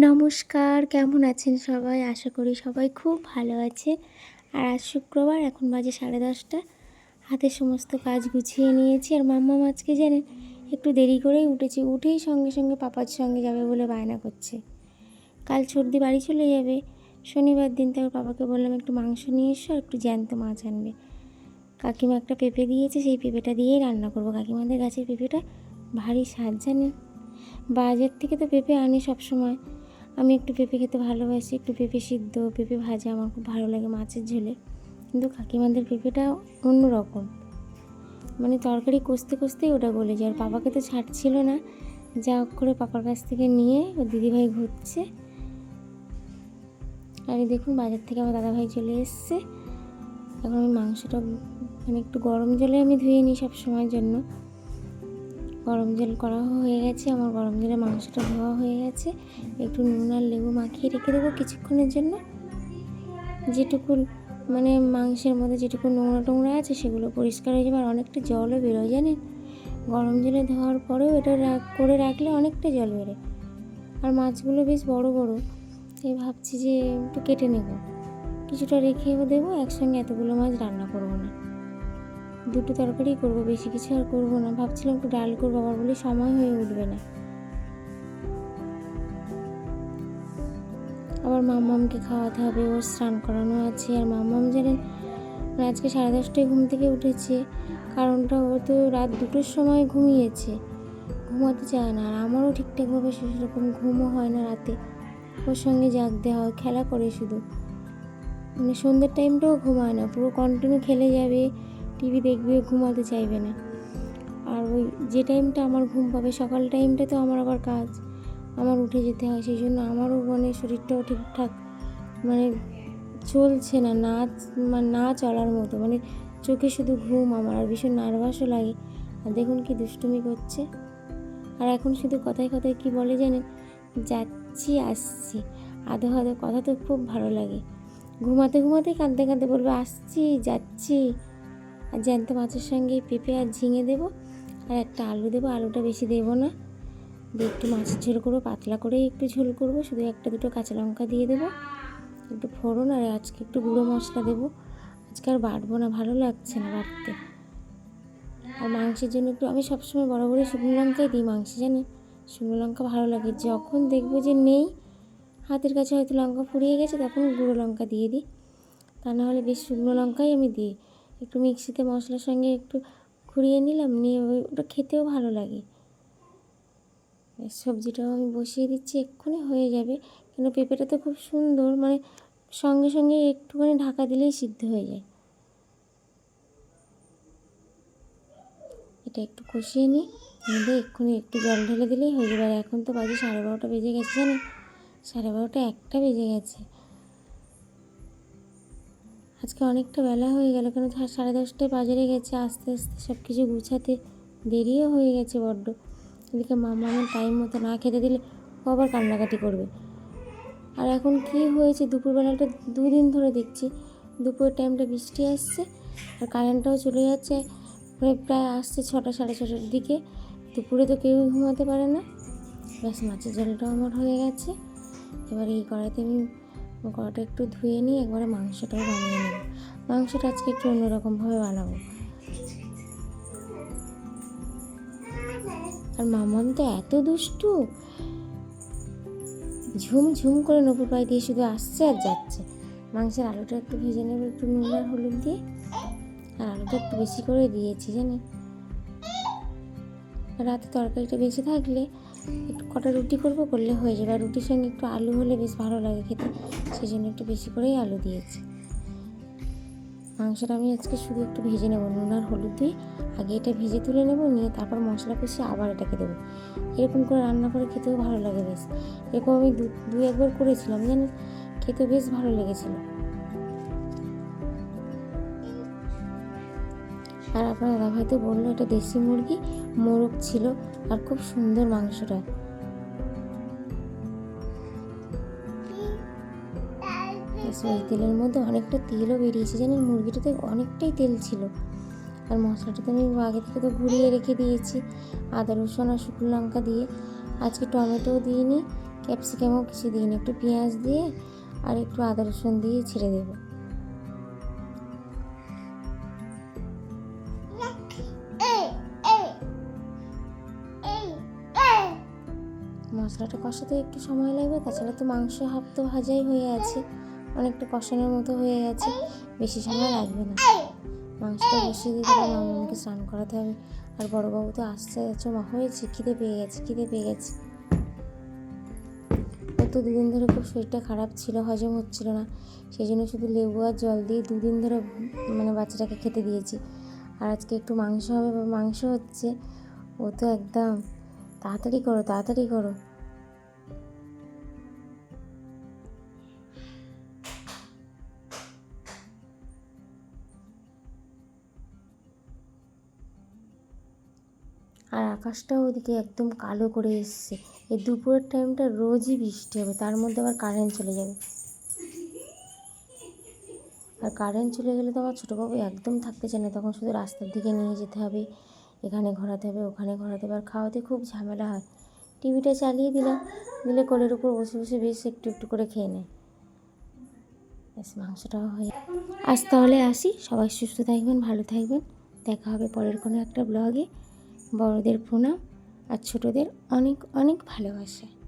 নমস্কার, কেমন আছেন সবাই? আশা করি সবাই খুব ভালো আছে। আর আজ শুক্রবার, এখন বাজে সাড়ে দশটা। হাতে সমস্ত কাজ গুছিয়ে নিয়েছি। আর মাম্মা মাছকে জানেন, একটু দেরি করেই উঠেছি। উঠেই সঙ্গে সঙ্গে পাপার সঙ্গে যাবে বলে বায়না করছে। কাল সর্দি বাড়ি চলে যাবে। শনিবার দিন তারপর পাপাকে বললাম, একটু মাংস নিয়ে এসো একটু জ্যান্ত মাছ আনবে। কাকিমা একটা পেঁপে দিয়েছে। সেই পেঁপেটা দিয়েই রান্না করব। কাকিমাদের গাছের পেঁপেটা ভারী স্বাদ জানেন। বাজার থেকে তো পেঁপে আনি সব সময় আমি একটু পেঁপে খেতে ভালোবাসি, একটু পেঁপে সিদ্ধ, পেঁপে ভাজা আমার খুব ভালো লাগে মাছের ঝোলে। কিন্তু কাকিমাদের পেঁপেটা অন্য রকম। মানে তরকারি কষতে কষতেই ওটা গলে যায়। আর পাপাকে তো ছাড়ছিল না। যা করে পাপার কাছ থেকে নিয়ে ও দিদিভাই ঘুরছে। আর দেখুন বাজার থেকে আমার দাদাভাই চলে এসছে। এখন আমি মাংসটা মানে একটু গরম জলে আমি ধুয়ে নিই সব সময়ের জন্য। গরম জল করা হয়ে গেছে, আমার গরম জলে মাংসটা ধোয়া হয়ে গেছে। একটু নুন আর লেবু মাখিয়ে রেখে দেবো কিছুক্ষণের জন্য। যেটুকু মানে মাংসের মধ্যে যেটুকু নোংরা টোংরা আছে, সেগুলো পরিষ্কার হয়ে যাবে আর অনেকটা জলও বেরোয়, জানেন? গরম জলে ধোয়ার পরেও এটা করে রাখলে অনেকটা জল বেরোয়। আর মাছগুলো বেশ বড় বড়। তাই ভাবছি যে একটু কেটে নেব। কিছুটা রেখেও দেবো, একসঙ্গে এতগুলো মাছ রান্না করব না। দুটো তরকারি করব, বেশি কিছু আর করব না। ভাবছিলাম একটু ডাল করব, আবার বলে সময় হয়ে উঠবে না। আবার মাম্মামকে খাওয়াতে হবে, ওর স্নান করানো আছে। আর মাম্মাম জানেন মানে আজকে সাড়ে দশটায় ঘুম থেকে উঠেছে। কারণটা ও তো রাত দুটোর সময় ঘুমিয়েছে। ঘুমাতে চায় না, আর আমারও ঠিকঠাকভাবে সেরকম ঘুমও হয় না রাতে। ওর সঙ্গে জাগতে হয়, খেলা করে শুধু। মানে সন্ধ্যের টাইমটাও ঘুমায় না, পুরো কন্টিনিউ খেলে যাবে। টিভি দেখবে, ঘুমাতে চাইবে না। আর ওই যে টাইমটা আমার ঘুম পাবে, সকাল টাইমটা তো আমার আবার কাজ। আমার উঠে যেতে হয়, সেই জন্য আমারও মানে শরীরটাও ঠিকঠাক মানে চলছে না না মানে না চলার মতো। মানে চোখে শুধু ঘুম আমার, আর ভীষণ নার্ভাসও লাগে। আর দেখুন কি দুষ্টুমি করছে। আর এখন শুধু কথায় কথায় কি বলে জানেন? যাচ্ছি, আসছি। আধো আধো কথা তো খুব ভালো লাগে। ঘুমাতে ঘুমাতে কাঁদতে কাঁদতে বলবে, আসছি, যাচ্ছি। আর জ্যান্ত মাছের সঙ্গে পেঁপে আর ঝিঙে দেবো। আর একটা আলু দেবো, আলুটা বেশি দেবো না। দিয়ে একটু মাছের ঝোল করব, পাতলা করেই একটু ঝোল করব। শুধু একটা দুটো কাঁচা লঙ্কা দিয়ে দেবো, একটু ফোড়ন আর আজকে একটু গুঁড়ো মশলা দেবো। আজকে আর বাটবো না, ভালো লাগছে না বাটতে আর মাংসের জন্য একটু, আমি সবসময় বড় বড় শুকনো লঙ্কাই দিই, মাংসে জানি? শুকনো লঙ্কা ভালো লাগে, যখন দেখব যে নেই, হাতের কাছে হয়তো লঙ্কা ফুরিয়ে গেছে, তখন গুঁড়ো লঙ্কা দিয়ে দিই। তা নাহলে বেশ শুকনো লঙ্কাই আমি দিই। একটু মিক্সিতে মশলার সঙ্গে একটু খুঁড়িয়ে নিলাম, নিয়ে ওটা খেতেও ভালো লাগে। সবজিটাও আমি বসিয়ে দিচ্ছি, এক্ষুনি হয়ে যাবে। কেন পেঁপেটা তো খুব সুন্দর মানে সঙ্গে সঙ্গে একটুখানি ঢাকা দিলেই সিদ্ধ হয়ে যায়। এটা একটু কষিয়ে নিই নিয়ে এক্ষুনি একটু জল ঢেলে দিলেই হয়ে যাবে। আর এখন তো বাজে সাড়ে বারোটা বেজে গেছে জানেন? সাড়ে বারোটা একটা বেজে গেছে। আজকে অনেকটা বেলা হয়ে গেল, কেন সাড়ে দশটায় বাজারে গেছে, আস্তে আস্তে সব কিছু গুছাতে দেরিও হয়ে গেছে বড্ড। এদিকে মামা আমার টাইম মতো না খেতে দিলে ও আবার কান্নাকাটি করবে। আর এখন কি হয়েছে? দুপুরবেলাটা দুদিন ধরে দেখছি। দুপুরের টাইমটা বৃষ্টি আসছে আর কারেন্টটাও চলে যাচ্ছে। প্রায় আসছে ছটা, সাড়ে ছটার দিকে। দুপুরে তো কেউ ঘুমাতে পারে না। ব্যাস, মাছের জলটাও আমার হয়ে গেছে। এবার এই কড়াইতে আমি কড়াটা একটু ধুয়ে নিয়ে একবারে মাংসটাও বানিয়ে নেব। মাংসটা আজকে একটু অন্যরকমভাবে বানাবো। আর মামাম তো এত দুষ্টু। ঝুম ঝুম করে নপুর পায়ে দিয়ে শুধু আসছে আর যাচ্ছে। মাংসের আলুটা একটু ভেজে নেব, একটু নুন আর হলুদ দিয়ে। আর আলুটা একটু বেশি করে দিয়েছি, জানি। রাতে তরকারিটা বেশি থাকলে একটু কটা রুটি করব করলে হয়ে যাবে। আর রুটির সঙ্গে একটু আলু হলে বেশ ভালো লাগে খেতে সেই জন্য একটু বেশি করেই আলু দিয়েছি। মাংসটা আমি আজকে শুধু একটু ভেজে নেব, নুন আর হলুদ দিয়ে। আগে এটা ভেজে তুলে নেব, নিয়ে তারপর মশলা কষিয়ে আবার এটাকে দেবো। এরকম করে রান্না করে খেতেও ভালো লাগে বেশ। এরকম আমি দু দু একবার করেছিলাম জানি খেতে বেশ ভালো লেগেছিলো। আর আপনার তো বলল, এটা দেশি মুরগি মোরগ ছিল আর খুব সুন্দর মাংসটা। ওই তেলের মধ্যে অনেকটা তেলও বেরিয়েছে। জানেন, মুরগিটাতে অনেকটাই তেল ছিল। আর মশলাটা তো আমি আগে থেকে তো ঘুরিয়ে রেখে দিয়েছি। আদা, রসুন আর শুকনো লঙ্কা দিয়ে। আজকে টমেটোও দিইনি, ক্যাপসিকামও কিছু দিইনি। একটু পেঁয়াজ দিয়ে আর একটু আদা, রসুন দিয়ে ছেড়ে দেবো। মশলাটা কষাতে একটু সময় লাগবে, তাছাড়া তো মাংস হাফ তো ভাজাই হয়ে আছে, অনেকটা কষানোর মতো হয়ে গেছে, বেশি সময় লাগবে না। মাংসটা বসিয়ে দিয়ে দিলাম মামাকে স্নান করাতে হবে, আর বড়োবাবু তো আসতে যাচ্ছে মা হয়েছে, খিদে পেয়ে গেছে, খিদে পেয়ে গেছে। ও তো দুদিন ধরে খুব শরীরটা খারাপ ছিল, হজম হচ্ছিল না, সেই জন্য শুধু লেবু আর জল দিয়ে দুদিন ধরে মানে বাচ্চাটাকে খেতে দিয়েছি। আর আজকে একটু মাংস হবে, মাংস হচ্ছে, ও তো একদম, তাড়াতাড়ি করো তাড়াতাড়ি করো। আর আকাশটাও ওদিকে একদম কালো করে এসছে। এই দুপুরের টাইমটা রোজই বৃষ্টি হবে, তার মধ্যে আবার কারেন্ট চলে যাবে। আর কারেন্ট চলে গেলে তো আমার ছোটোবাবু একদম থাকতে চায় না, তখন শুধু রাস্তার দিকে নিয়ে যেতে হবে, এখানে ঘোরাতে হবে, ওখানে ঘোরাতে হবে। আর খাওয়াতে খুব ঝামেলা হয়। টিভিটা চালিয়ে দিলাম দিলে কোলের উপর বসে বসে বেশ একটু একটু করে খেয়ে নেয়। ব্যাস, মাংসটাও হয়ে আজ তাহলে আসি, সবাই সুস্থ থাকবেন, ভালো থাকবেন। দেখা হবে পরের কোনো একটা ব্লগে বড়দের প্রণাম আর ছোটদের অনেক অনেক ভালোবাসা।